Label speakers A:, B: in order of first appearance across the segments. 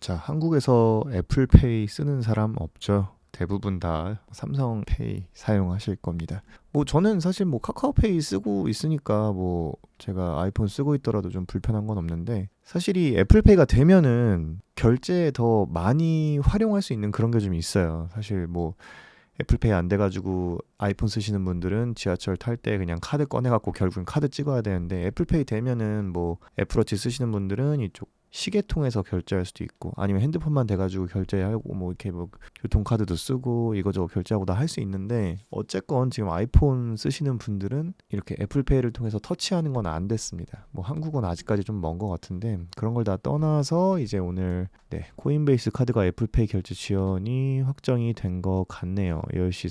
A: 자, 한국에서 애플페이 쓰는 사람 없죠. 대부분 다 삼성페이 사용하실 겁니다. 뭐 저는 사실 뭐 카카오페이 쓰고 있으니까 뭐 제가 아이폰 쓰고 있더라도 좀 불편한 건 없는데 사실 이 애플페이가 되면은 결제에 더 많이 활용할 수 있는 그런 게 좀 있어요. 사실 뭐 애플페이 안 돼가지고 아이폰 쓰시는 분들은 지하철 탈 때 그냥 카드 꺼내갖고 결국엔 카드 찍어야 되는데 애플페이 되면은 뭐 애플워치 쓰시는 분들은 이쪽 시계통에서 결제할 수도 있고 아니면 핸드폰만 돼가지고 결제하고 뭐 이렇게 뭐 교통카드도 쓰고 이거저거 결제하고 다 할 수 있는데 어쨌건 지금 아이폰 쓰시는 분들은 이렇게 애플페이를 통해서 터치하는 건 안 됐습니다. 뭐 한국은 아직까지 좀 먼 것 같은데 그런 걸 다 떠나서 이제 오늘 네 코인베이스 카드가 애플페이 결제 지원이 확정이 된 것 같네요. 10시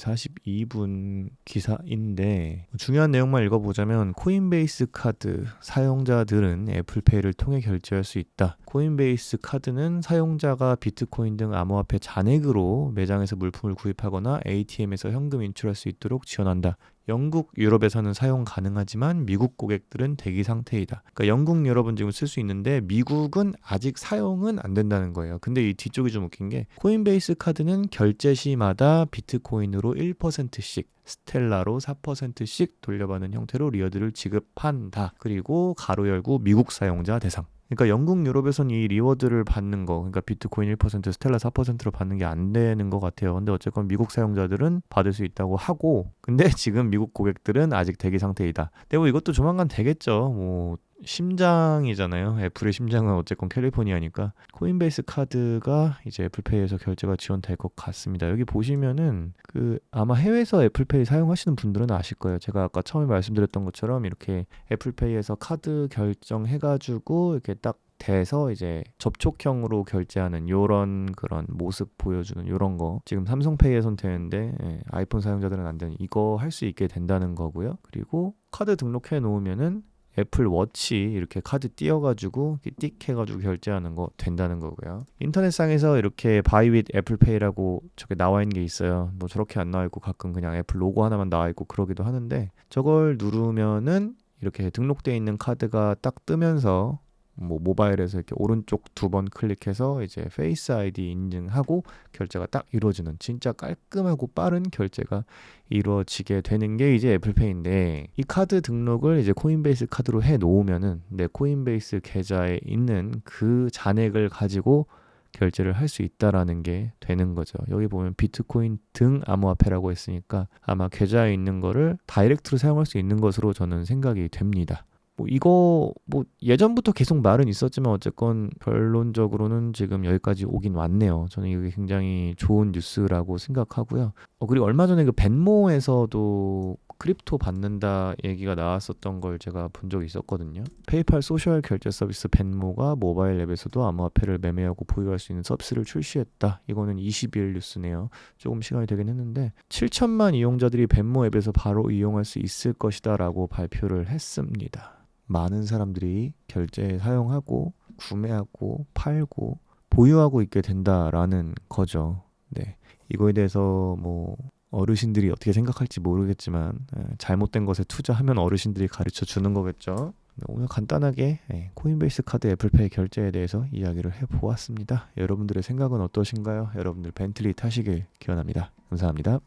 A: 42분 기사인데 중요한 내용만 읽어보자면 코인베이스 카드 사용자들은 애플페이를 통해 결제할 수 있다. 코인베이스 카드는 사용자가 비트코인 등 암호화폐 잔액으로 매장에서 물품을 구입하거나 ATM에서 현금 인출할 수 있도록 지원한다. 영국, 유럽에서는 사용 가능하지만 미국 고객들은 대기 상태이다. 그러니까 영국, 유럽은 지금 쓸 수 있는데 미국은 아직 사용은 안 된다는 거예요. 근데 이 뒤쪽이 좀 웃긴 게 코인베이스 카드는 결제 시마다 비트코인으로 1%씩 스텔라로 4%씩 돌려받는 형태로 리워드를 지급한다. 그리고 가로 열고 미국 사용자 대상. 그러니까 영국, 유럽에선 이 리워드를 받는 거, 그러니까 비트코인 1%, 스텔라 4%로 받는 게 안 되는 것 같아요. 근데 어쨌건 미국 사용자들은 받을 수 있다고 하고, 근데 지금 미국 고객들은 아직 대기 상태이다. 근데 뭐 이것도 조만간 되겠죠. 뭐 심장이잖아요. 애플의 심장은 어쨌건 캘리포니아니까 코인베이스 카드가 이제 애플페이에서 결제가 지원될 것 같습니다. 여기 보시면은 그 아마 해외에서 애플페이 사용하시는 분들은 아실 거예요. 제가 아까 처음에 말씀드렸던 것처럼 이렇게 애플페이에서 카드 결정해가지고 이렇게 딱 돼서 이제 접촉형으로 결제하는 요런 그런 모습 보여주는 요런 거 지금 삼성페이에선 되는데 예, 아이폰 사용자들은 안 되는 이거 할 수 있게 된다는 거고요. 그리고 카드 등록해 놓으면은 애플 워치 이렇게 카드 띄어가지고 띡 해가지고 결제하는 거 된다는 거고요. 인터넷상에서 이렇게 바이 윗 애플페이라고 저게 나와 있는 게 있어요. 뭐 저렇게 안 나와 있고 가끔 그냥 애플 로고 하나만 나와 있고 그러기도 하는데 저걸 누르면은 이렇게 등록돼 있는 카드가 딱 뜨면서 뭐 모바일에서 이렇게 오른쪽 두 번 클릭해서 이제 페이스 아이디 인증하고 결제가 딱 이루어지는 진짜 깔끔하고 빠른 결제가 이루어지게 되는 게 이제 애플페이인데 이 카드 등록을 이제 코인베이스 카드로 해 놓으면은 내 코인베이스 계좌에 있는 그 잔액을 가지고 결제를 할 수 있다라는 게 되는 거죠. 여기 보면 비트코인 등 암호화폐라고 했으니까 아마 계좌에 있는 거를 다이렉트로 사용할 수 있는 것으로 저는 생각이 됩니다. 뭐 이거 뭐 예전부터 계속 말은 있었지만 어쨌건 결론적으로는 지금 여기까지 오긴 왔네요. 저는 이게 굉장히 좋은 뉴스라고 생각하고요. 어 그리고 얼마 전에 그 벤모에서도 크립토 받는다 얘기가 나왔었던 걸 제가 본 적이 있었거든요. 페이팔 소셜 결제 서비스 벤모가 모바일 앱에서도 암호화폐를 매매하고 보유할 수 있는 서비스를 출시했다. 이거는 20일 뉴스네요. 조금 시간이 되긴 했는데 7천만 이용자들이 벤모 앱에서 바로 이용할 수 있을 것이다라고 발표를 했습니다. 많은 사람들이 결제에 사용하고 구매하고 팔고 보유하고 있게 된다라는 거죠. 네. 이거에 대해서 뭐 어르신들이 어떻게 생각할지 모르겠지만 에, 잘못된 것에 투자하면 어르신들이 가르쳐 주는 거겠죠. 네, 오늘 간단하게 예, 코인베이스 카드 애플페이 결제에 대해서 이야기를 해보았습니다. 여러분들의 생각은 어떠신가요? 여러분들 벤틀리 타시길 기원합니다. 감사합니다.